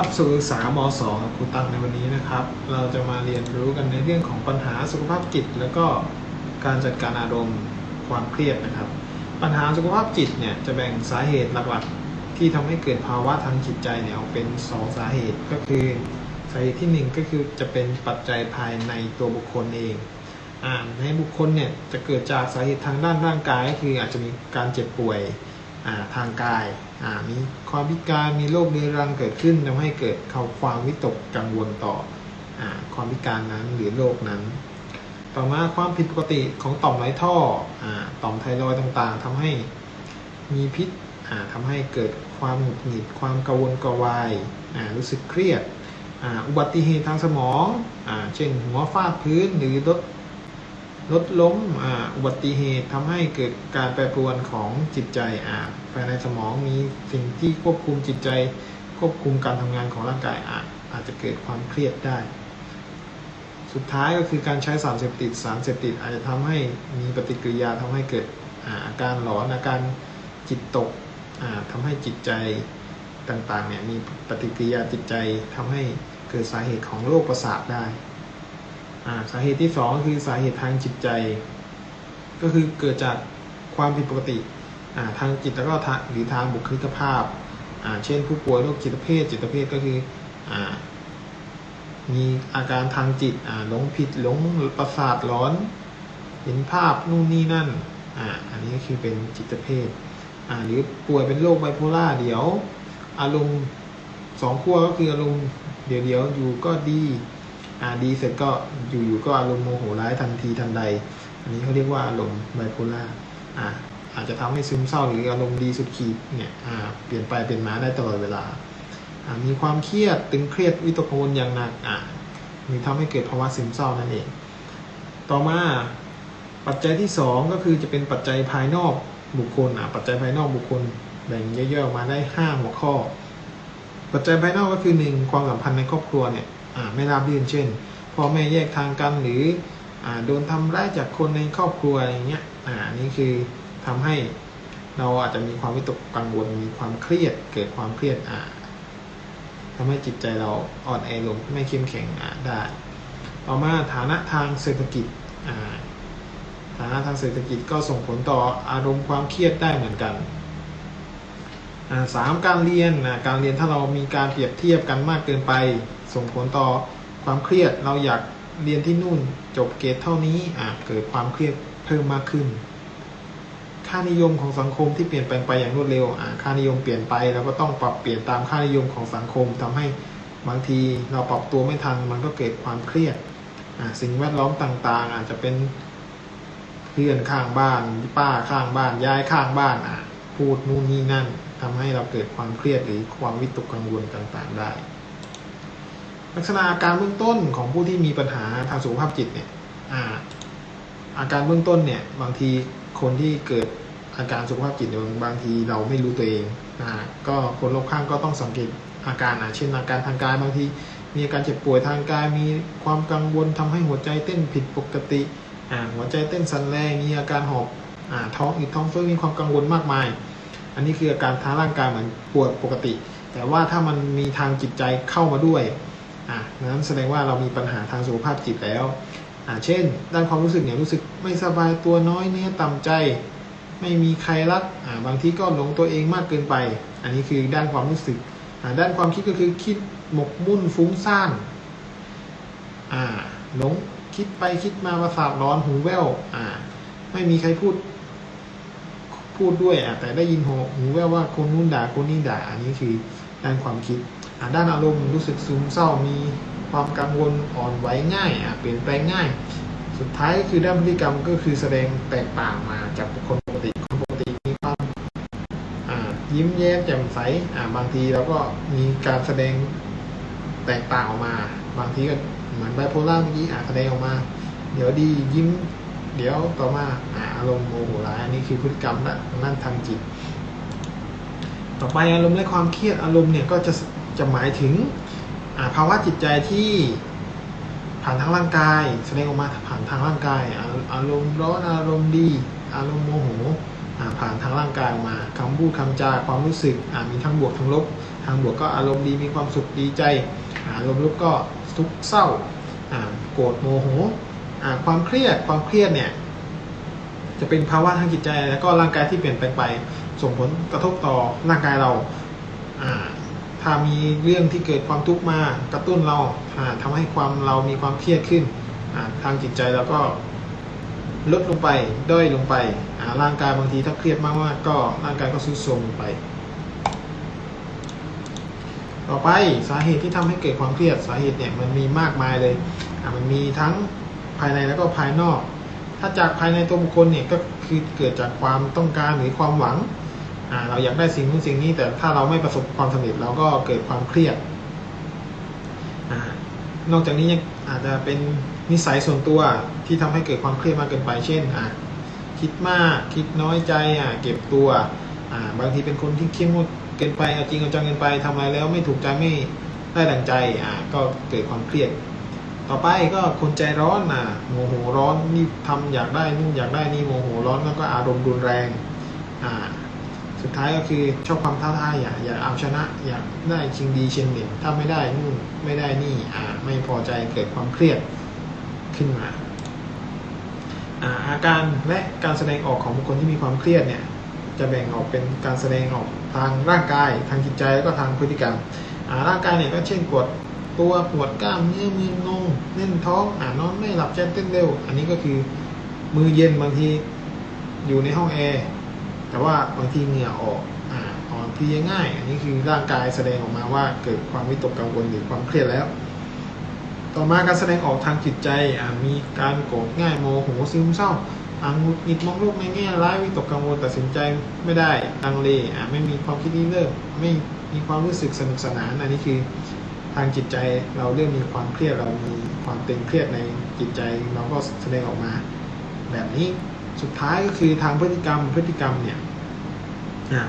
สวัสดีครับสุขศึกษามสองครูตังในวันนี้นะครับ เราจะมาเรียนรู้กันในเรื่องของปัญหาสุขภาพจิต แล้วก็การจัดการอารมณ์ความเครียดนะครับ ปัญหาสุขภาพจิตเนี่ยจะแบ่งสาเหตุหลักๆ ที่ทำให้เกิดภาวะทางจิตใจเนี่ยออกเป็น 2 สาเหตุก็คือสาเหตุที่ 1 ก็คือจะเป็นปัจจัยภายในตัวบุคคลเองอ่าในบุคคลเนี่ยจะเกิดจากสาเหตุทางด้านร่างกายก็คืออาจจะมีการเจ็บป่วย ทางกายมีความพิการมีโรคเรื้อรังเกิดขึ้นทำให้เกิดเขาความวิตกกังวลต่ออความพิการนั้นหรือโรคนั้น ต่อมาความผิดปกติของต่อมไรท่ออต่อมไทรอยต่างๆทำให้มีพิษอ่าทำให้เกิดความหงุดหงิดความกังวลกวายรู้สึกเครียดอ,อุบัติเหตุทางสมองอเช่นหัวฟาดพื้นหรือรถ รถล้มออุบัติเหตุทำให้เกิดการแปรปรวนของจิตใจอ่าภายในสมองมีสิ่งที่ควบคุมจิตใจ ควบคุมการทำงานของร่างกายอาจอาจจะเกิดความเครียดได้ สุดท้ายก็คือการใช้สารเสพติดสารเสพติดอาจจะทำให้มีปฏิกิริยาทำให้เกิดอาการหลอนอาการจิตตกอ่าทำให้จิตใจต่างๆเนี่ยมีปฏิกิริยาจิตใจทำให้เกิดสาเหตุของโรคประสาทได้ สาเหตุที่สองก็คือสาเหตุทางจิตใจ ก็คือเกิดจากความผิดปกติทางจิตแล้วก็ทางหรือทางบุคลิกภาพ เช่นผู้ป่วยโรคจิตเภทจิตเภทก็คืออมีอาการทางจิตหลงผิดหลงประสาทหลอน เห็นภาพนู่นนี่นั่นออันนี้ก็คือเป็นจิตเภทหรือป่วยเป็นโรคไบโพล่าเดี๋ยว อารมณ์สองขั้วก็คืออารมณ์เดี๋ยวเดี๋ยวอยู่ก็ดี ดีเสร็จก็อยู่ๆก็อารมณ์โมโหร้ายทันทีทันใด อันนี้เขาเรียกว่าอารมณ์ไบโพล่าอ่าอาจจะทำให้ซึมเศร้าหรืออารมณ์ดีสุดขีดเนี่ยอ่าเปลี่ยนไปเปลี่ยนมาได้ตลอดเวลาอ่ามีความเครียดตึงเครียดวิตกกังวลอย่างหนักอ่ามีทำให้เกิดภาวะซึมเศร้านั่นเอง ต่อมาปัจจัยที่สองก็คือจะเป็นปัจจัยภายนอกบุคคลอ่าปัจจัยภายนอกบุคคลแบ่งย่อยๆออกมาได้ห้าหัวข้อ ปัจจัยภายนอกก็คือหนึ่งความสัมพันธ์ในครอบครัวเนี่ย ไม่ราบรื่นเช่นพ่อแม่แยกทางกันหรืออโดนทำร้ายจากคนในครอบครัวอะไรเงี้ยอ่านนี้คือทำให้เราอาจจะมีความวิตกกังวลมีความเครียดเกิดความเครียดอ่าทำให้จิตใจเราอ่อนแอลงไม่เข้มแข็งอ่าได้ต่อมาฐานะทางเศรษฐกิจอ่าฐานะทางเศรษฐกิจก็ส่งผลต่ออารมณ์ความเครียดได้เหมือนกันอ่าสามการเรียนนะการเรียนถ้าเรามีการเปรียบเทียบกันมากเกินไป ส่งผลต่อความเครียดเราอยากเรียนที่นู่นจบเกรดเท่านี้อ่าเกิดความเครียดเพิ่มมากขึ้น ค่านิยมของสังคมที่เปลี่ยนแปลงไปอย่างรวดเร็วอ่าค่านิยมเปลี่ยนไปเราก็ต้องปรับเปลี่ยนตามค่านิยมของสังคมทำให้บางทีเราปรับตัวไม่ทันมันก็เกิดความเครียดอ่าสิ่งแวดล้อมต่างๆ อาจจะเป็นเพื่อนข้างบ้านป้าข้างบ้านยายข้างบ้านอ่าพูดนู่นนี่นั่นทำให้เราเกิดความเครียดหรือความวิตกกังวลต่างๆได้ ลักษณะอาการเบื้องต้นของผู้ที่มีปัญหาทางสุขภาพจิตเนี่ยอาอาการเบื้องต้นเนี่ยบางทีคนที่เกิดอาการสุขภาพจิตเนี่ยบางทีเราไม่รู้ตัวเองอ่าก็คนรอบข้างก็ต้องสังเกตอาการอะเช่นอาการทางกายบางทีมีอาการเจ็บป่วยทางกายมีความกังวลทำให้หัวใจเต้นผิดปกติหัวใจเต้นสั่นแรงมีอาการหอบอท้องอืดท้องเฟ้อมีความกังวลมากมาย อันนี้คืออาการทางร่างกายเหมือนปวดปกติ แต่ว่าถ้ามันมีทางจิตใจเข้ามาด้วย อะนั้นแสดงว่าเรามีปัญหาทางสุขภาพจิตแล้วอ่าเช่น ด้านความรู้สึกเนี่ยรู้สึกไม่สบายตัวน้อยเนื้อต่ำใจ ไม่มีใครรักอ่าบางทีก็หลงตัวเองมากเกินไป อันนี้คือด้านความรู้สึกอ่าด้านความคิดก็คือคิดหมกมุ่นฟุ้งซ่านอ่าหลงคิดไปคิดมาประสาทร้อนหูแว่วอ่า ไม่มีใครพูด พูดด้วยอะแต่ได้ยินหูหูแว่วว่าคนนู้นด่าคนนี้ด่าอันนี้คือด้านความคิด ด้านอารมณ์รู้สึกซึมเศร้ามีความกังวลอ่อนไหวง่ายเปลี่ยนแปลงง่าย สุดท้ายก็คือด้านพฤติกรรมก็คือแสดงแตกต่างมาจากคคลปกติคนปกติมีความยิ้มแย้มแจ่มใสบางทีเราก็มีการแสดงแตกต่างออกมา บางทีก็เหมือนไบโพล่าเมื่อกี้แสดงออกมา เดี๋ยวดียิ้มเดี๋ยวต่อมาอาอารมณ์โมโหร้ายอันนี้คือพฤติกรรมและนั่นทางจิต ต่อไปอารมณ์และความเครียดอารมณ์เนี่ยก็จะ จะหมายถึงาภาวะจิตใจที่ผ่านทางร่างกาย แสดงออกมาผ่านทางร่างกายอาอารมณ์ร้อนอารมณ์ดี อารมณ์โมโหผ่านทางร่างกายออกมาคำพูดคำจาความรู้สึกมีทั้งบวกทั้งลบ ทางบวกก็อารมณ์ดีมีความสุขดีใจ อารมณ์ลบก็ทุกข์เศร้าโกรธโมโหความเครียดความเครียดเนี่ยจะเป็นภาวะทางจิตใจแล้วก็ร่างกายที่เปลี่ยนแปลงไป ส่งผลกระทบต่อร่างกายเรา ถ้ามีเรื่องที่เกิดความทุกข์มากระตุ้นเราอ่าทำให้ความเรามีความเครียดขึ้นทางจิตใจเราก็ลดลงไปด้อยลงไปร่างกายบางทีถ้าเครียดมากๆก็ร่างกายก็ทรุดโทรมลงไป ต่อไปสาเหตุที่ทำให้เกิดความเครียดสาเหตุเนี่ยมันมีมากมายเลยมันมีทั้งภายในแล้วก็ภายนอก ถ้าจากภายในตัวบุคคลเนี่ยก็คือเกิดจากความต้องการหรือความหวัง เราอยากได้สิ่งนู้นสิ่งนี้ แต่ถ้าเราไม่ประสบความสำเร็จเราก็เกิดความเครียดอานอกจากนี้ยังอาจจะเป็นนิสัยส่วนตัวที่ทำให้เกิดความเครียดมากเกินไป เช่นอะคิดมากคิดน้อยใจอะเก็บตัวอ่าบางทีเป็นคนที่เข้มงวดเกินไปเอาจริงเอาจังเกินไปทำอะไรแล้วไม่ถูกใจไม่ได้ดังใจอ่าก็เกิดความเครียด ต่อไปก็คนใจร้อนนะโมโหร้อนนี่ทำอยากได้นู่นอยากได้นี่โมโหร้อนแล้วก็อารมณ์รุนแรงอ่า สุดท้ายก็คือชอบความท้าทายอยาอยาเอาชนะ อยากได้ชิงดีชิงเด่นถ้าไม่ได้นู่นไม่ได้นี่อ่าไม่พอใจเกิดความเครียดขึ้นมาอ่าอาการและการแสดงออกของบุคคลที่มีความเครียดเนี่ยจะแบ่งออกเป็นการแสดงออกทางร่างกาย ทางจิตใจแล้วก็ทางพฤติกรรมอ่าร่างกายเนี่ยก็เช่นปวดตัวปวดกล้ามเนื้อมืองงแน่นท้องอ่านอนไม่หลับใจเต้นเร็ว อันนี้ก็คือมือเย็นบางทีอยู่ในห้องแอร์ แต่ว่าบางทีเหงื่อออกอ่าอ่อนเพลียง่าย อันนี้คือร่างกายแสดงออกมาว่าเกิดความวิตกกังวลหรือความเครียดแล้ว ต่อมาการแสดงออกทางจิตใจมีการโกรธง่ายโมโหซึมเศร้าอ่าหงุดหงิดมองโลกในแง่ร้ายวิตกกังวลตัดสินใจไม่ได้ลังเลอ่าไม่มีความคิดริเริ่มไม่มีความรู้สึกสนุกสนานอันนี้คือทางจิตใจเราเริ่มมีความเครียดเรามีความตึงเครียดในจิตใจเราก็แสดงออกมาแบบนี้ สุดท้ายก็คือทางพฤติกรรมพฤติกรรมเนี่ย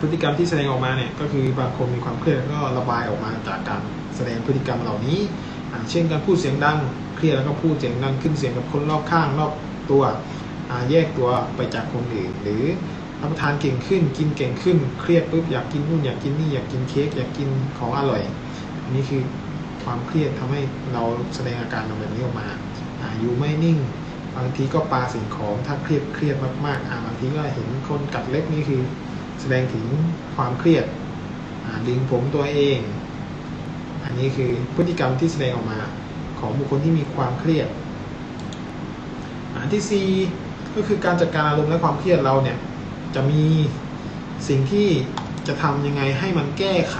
พฤติกรรมที่แสดงออกมาเนี่ยก็คือบางคนมีความเครียดก็ระบายออกมาจากการแสดงพฤติกรรมเหล่านี้ เช่นการพูดเสียงดังเครียดแล้วก็พูดเสียงดังขึ้นเสียงกับคนรอบข้างรอบตัวแยกตัวไปจากคนอื่น หรือรับประทานเก่งขึ้น กินเก่งขึ้นเครียดปุ๊บอยากกินนู่นอยากกินนี่อยากกินเค้กอยากกินของอร่อยอันนี้คือความเครียดทำให้เราแสดงอาการแบบนี้ออกมาอาอยู่ไม่นิ่ง บางทีก็ปาสิ่งของถ้าเครียดเครียดมากๆอ่าบางทีก็เห็นคนกัดเล็บนี่คือ แสดงถึงความเครียดอ่าดึงผมตัวเอง อันนี้คือพฤติกรรมที่แสดงออกมาของบุคคลที่มีความเครียดอันที่ 4 ก็คือการจัดการอารมณ์และความเครียดเราเนี่ยจะมีสิ่งที่จะทำยังไงให้มันแก้ไข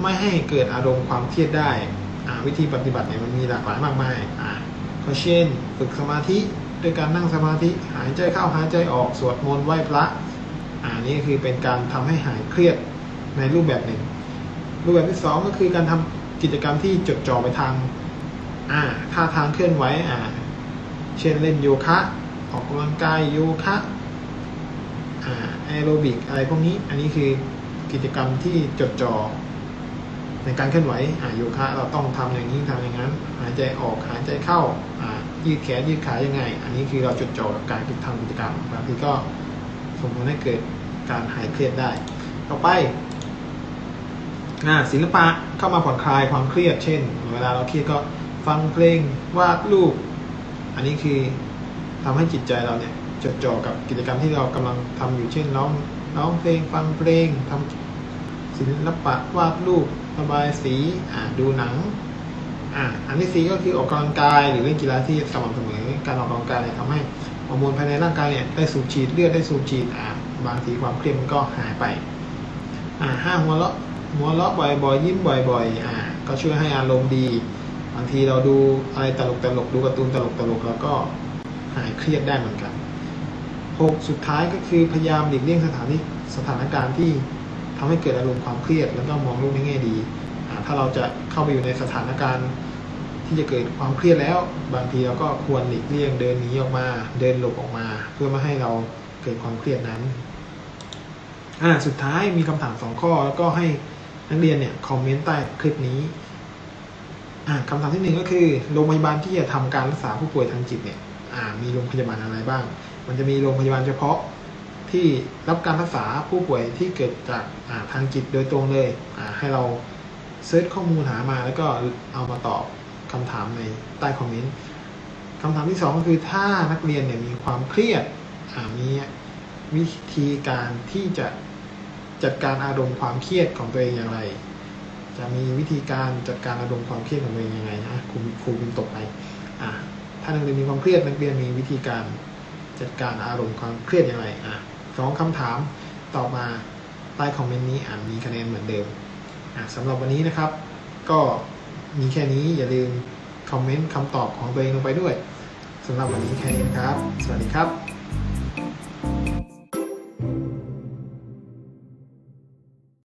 ไม่ให้เกิดอารมณ์ความเครียดได้อ่าวิธีปฏิบัติเนี่ยมันมีหลากหลายมากมายอ่า ก็เช่น ฝึกสมาธิด้วยการนั่งสมาธิหายใจเข้าหายใจออกสวดมนต์ไหว้พระอ่านี่คือเป็นการทำให้หายเครียดในรูปแบบหนึ่ง รูปแบบที่สองก็คือการทำกิจกรรมที่จดจ่อไปทางอ่าท่าทางเคลื่อนไหวอ่าเช่นเล่นโยคะออกกำลังกายโยคะอ่าแอโรบิกอะไรพวกนี้อันนี้คือกิจกรรมที่จดจ่อ ในการเคลื่อนไหวอ่าโยคะเราต้องทำอย่างนี้ทำอย่างนั้น หายใจออกหายใจเข้าอ่ายืดแขนยืดขายังไง อันนี้คือเราจดจ่อกับการทำกิจกรรมบางทีก็ส่งผลให้เกิดการหายเครียดได้ ต่อไปศิลปะเข้ามาผ่อนคลายความเครียด เช่น เวลาเราเครียดก็ฟังเพลงวาดรูป อันนี้คือทำให้จิตใจเราเนี่ยจดจ่อกับกิจกรรมที่เรากำลังทำอยู่เช่นร้องร้องเพลงฟังเพลงทำ ศิลปะวาดรูประบายสีอ่าดูหนังอ่าอันที่สี่ก็คือออกกำลังกายหรือเล่นกีฬาที่สม่ำเสมอการออกกำลังกายเนี่ยทำให้ฮอร์โมนภายในร่างกายเนี่ยได้สูบฉีดเลือดได้สูบฉีดอ่าบางทีความเครียดมันก็หายไปอ่าห้าหัวเราะหัวเราะบ่อยๆยิ้มบ่อยๆอ่าก็ช่วยให้อารมณ์ดีบางทีเราดูอะไรตลกตลกดูการ์ตูนตลกตลกแล้วก็หายเครียดได้เหมือนกันหกสุดท้ายก็คือพยายามหลีกเลี่ยงสถานที่สถานการณ์ที่ ทำให้เกิดอารมณ์ความเครียด แล้วก็มองโลกในแง่ดี ถ้าเราจะเข้าไปอยู่ในสถานการณ์ ที่จะเกิดความเครียดแล้ว บางทีเราก็ควรหลีกเลี่ยงเดินหนีออกมา เดินหลบออกมา เพื่อไม่ให้เราเกิดความเครียดนั้น อ่าสุดท้ายมีคำถามสองข้อ แล้วก็ให้นักเรียนเนี่ยคอมเมนต์ใต้คลิปนี้อ่าคำถามที่หนึ่งก็คือโรงพยาบาลที่จะทำการรักษาผู้ป่วยทางจิตเนี่ยมีโรงพยาบาลอะไรบ้าง มันจะมีโรงพยาบาลเฉพาะ ที่รับการรักษาผู้ป่วยที่เกิดจากาทางจิตโดยตรงเลยให้เราเซิร์ชข้อมูลหามาแล้วก็เอามาตอบคำถามในใต้คอมเมนต์คำถามที่สองก็คือถ้านักเรียนเนี่ยมีความเครียดมีวิธีการที่จะจัดการอารมณ์ความเครียดของตัวเองอย่างไร จะมีวิธีการจัดการอารมณ์ความเครียดของตัวเองยังไงนะครูครูพิมพ์ตกไปอ่าถ้านักเรียนมีความเครียดนักเรียนมีวิธีการจัดการอารมณ์ความเครียดอย่างไรอะ องคำถามตอบมาใต้คอมเมนต์นี้อ่านมีคะแนนเหมือนเดิมสำหรับวันนี้นะครับ ก็มีแค่นี้อย่าลืมคอมเมนต์คำตอบของตัวเองลงไปด้วยสำหรับวันนี้แค่นี้ครับ สวัสดีครับ